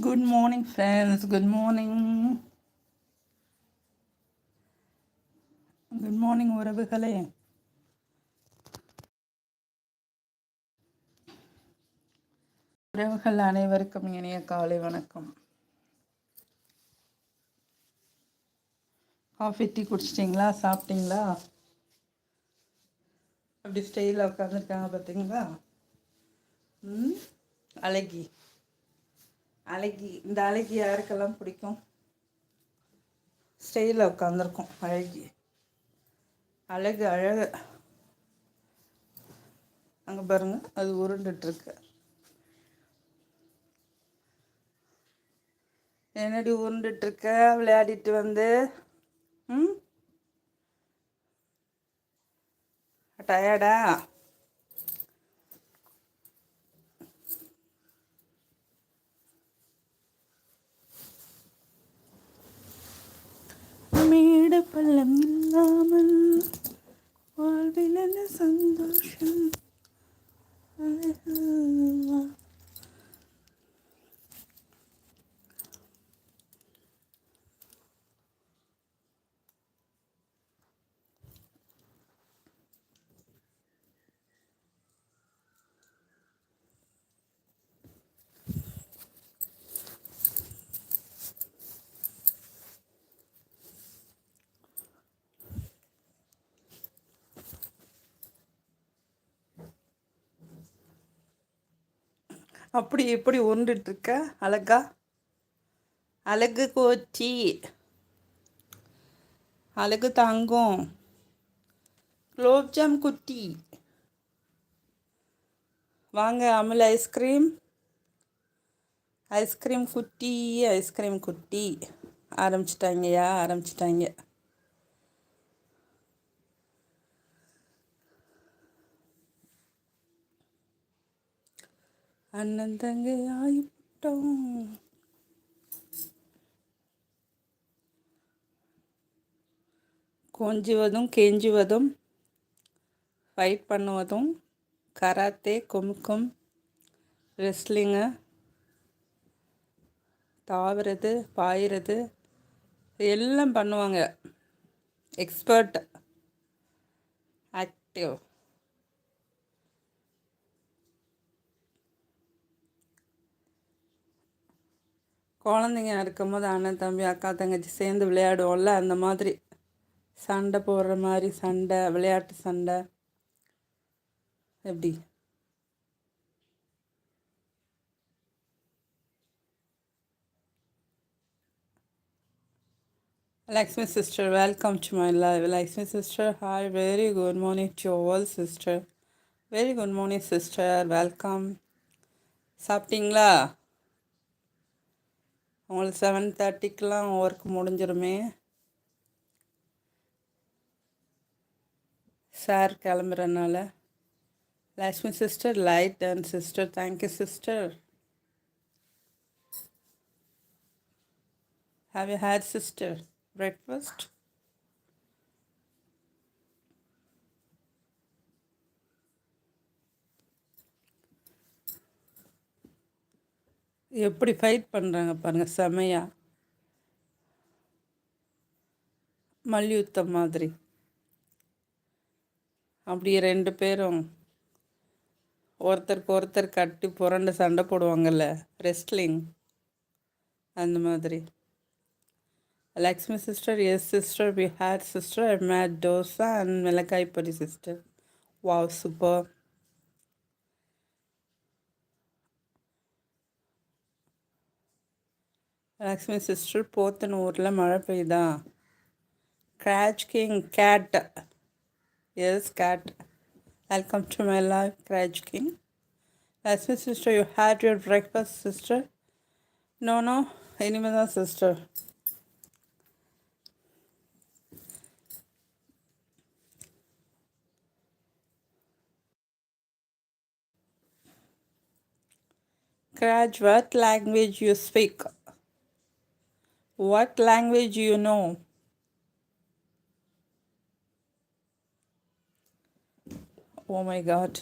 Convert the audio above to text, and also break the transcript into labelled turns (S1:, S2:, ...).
S1: Good morning friends good morning good morning உறவுகளே. உறவுகள் அனைவருக்கும் இனிய காலை வணக்கம். காஃபி டீ குடிச்சிட்டிங்களா? சாப்பிட்டீங்களா? அப்படி ஸ்டைலில் உட்காந்துருக்காங்க பார்த்தீங்களா ம்? அழகி. அழகி இந்த அழகி யாருக்கெல்லாம் பிடிக்கும்? ஸ்டைலில் உட்காந்துருக்கும் அழகி. அழகு அழகு. அங்கே பாருங்க அது உருண்டுட்டுருக்கு. என்னடி உருண்டுட்டுருக்க? விளையாடிட்டு வந்து. ம்? டயர்டா மேடு பள்ளம் இல்லாமல் வாழ்வில் சந்தோஷம் அப்படி எப்படி உருண்டுட்டுருக்க அழகா? அழகு கோச்சி. அழகு தங்கம். குலோப்ஜாம் குட்டி. வாங்க Amul ice cream ice cream குட்டி ஐஸ்கிரீம் குட்டி. ஆரம்பிச்சிட்டாங்கய்யா ஆரம்பிச்சிட்டாங்க. அண்ணன் தங்கை ஆயிட்டோம் கொஞ்சுவதும் கெஞ்சுவதும் ஃபைட் பண்ணுவதும் கராத்தே கும்கும் ரெஸ்லிங்கு தாவுறது பாயிறது எல்லாம் பண்ணுவாங்க. எக்ஸ்பர்ட் ஆக்டிவ் குழந்தைங்க இருக்கும்போது அண்ணன் தம்பி அக்கா தங்கச்சி சேர்ந்து விளையாடுவோம்ல அந்த மாதிரி சண்டை போடுற மாதிரி சண்டை விளையாட்டு சண்டை எப்படி லக்ஷ்மி சிஸ்டர் வெல்கம் சும்மா இல்லை live Lakshmi sister hi very good morning to all sister very good morning sister welcome சாப்பிட்டீங்களா உங்களுக்கு செவன் தேர்ட்டிக்கெலாம் ஒர்க் முடிஞ்சிருமே. Sir கிளம்புறனால. Lakshmi sister light and sister thank you sister have you had sister breakfast எப்படி fight பண்ணுறாங்க பாருங்கள் செமையா. மல்யுத்தம் மாதிரி. அப்படியே ரெண்டு பேரும் ஒருத்தருக்கு ஒருத்தர் கட்டி புரண்டு சண்டை போடுவாங்கல்ல ரெஸ்ட்லிங் அந்த மாதிரி. Lakshmi sister yes sister we had sister made dosa and milagai podi sister wow super Lakshmi sister Pothan ஊரில் மழை பெய்யுதா Craj King Kate yes Kate welcome to my life Craj King Lakshmi sister you had your breakfast sister no no இனிமேல் தான் sister Craj, what language you speak? What language you know? Oh my god.